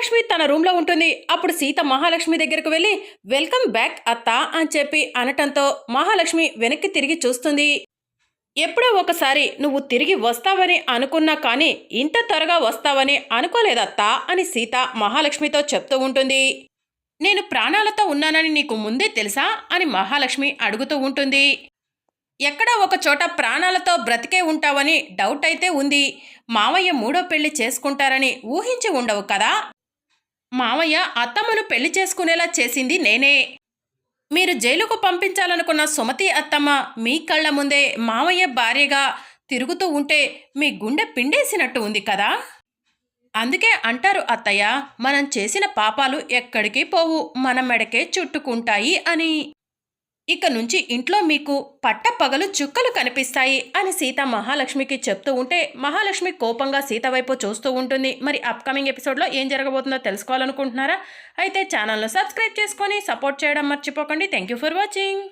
మహాలక్ష్మి తన రూమ్లో ఉంటుంది. అప్పుడు సీత మహాలక్ష్మి దగ్గరకు వెళ్ళి వెల్కమ్ బ్యాక్ అత్త అని చెప్పి అనటంతో మహాలక్ష్మి వెనక్కి తిరిగి చూస్తుంది. ఎప్పుడో ఒకసారి నువ్వు తిరిగి వస్తావని అనుకున్నా కానీ ఇంత త్వరగా వస్తావని అనుకోలేదత్తా అని సీత మహాలక్ష్మితో చెప్తూ ఉంటుంది. నేను ప్రాణాలతో ఉన్నానని నీకు ముందే తెలుసా అని మహాలక్ష్మి అడుగుతూ ఉంటుంది. ఎక్కడో ఒక చోట ప్రాణాలతో బ్రతికే ఉంటావని డౌట్ అయితే ఉంది. మావయ్య మూడో పెళ్ళి చేసుకుంటారని ఊహించి ఉండవు కదా మావయ్య అత్తమ్మను పెళ్ళి చేసుకునేలా చేసింది నేనే. మీరు జైలుకు పంపించాలనుకున్న సుమతి అత్తమ్మ మీ కళ్ళ ముందే మావయ్య భార్యగా తిరుగుతూ ఉంటే మీ గుండె పిండేసినట్టు ఉంది కదా? అందుకే అంటారు అత్తయ్య మనం చేసిన పాపాలు ఎక్కడికి పోవు మన మెడకే చుట్టుకుంటాయి అని. ఇక నుంచి ఇంట్లో మీకు పట్టపగలు చుక్కలు కనిపిస్తాయి అని సీత మహాలక్ష్మికి చెప్తూ ఉంటే మహాలక్ష్మి కోపంగా సీత వైపు చూస్తూ ఉంటుంది. మరి అప్కమింగ్ ఎపిసోడ్లో ఏం జరగబోతుందో తెలుసుకోవాలనుకుంటున్నారా? అయితే ఛానల్ను సబ్స్క్రైబ్ చేసుకొని సపోర్ట్ చేయడం మర్చిపోకండి. Thank you for watching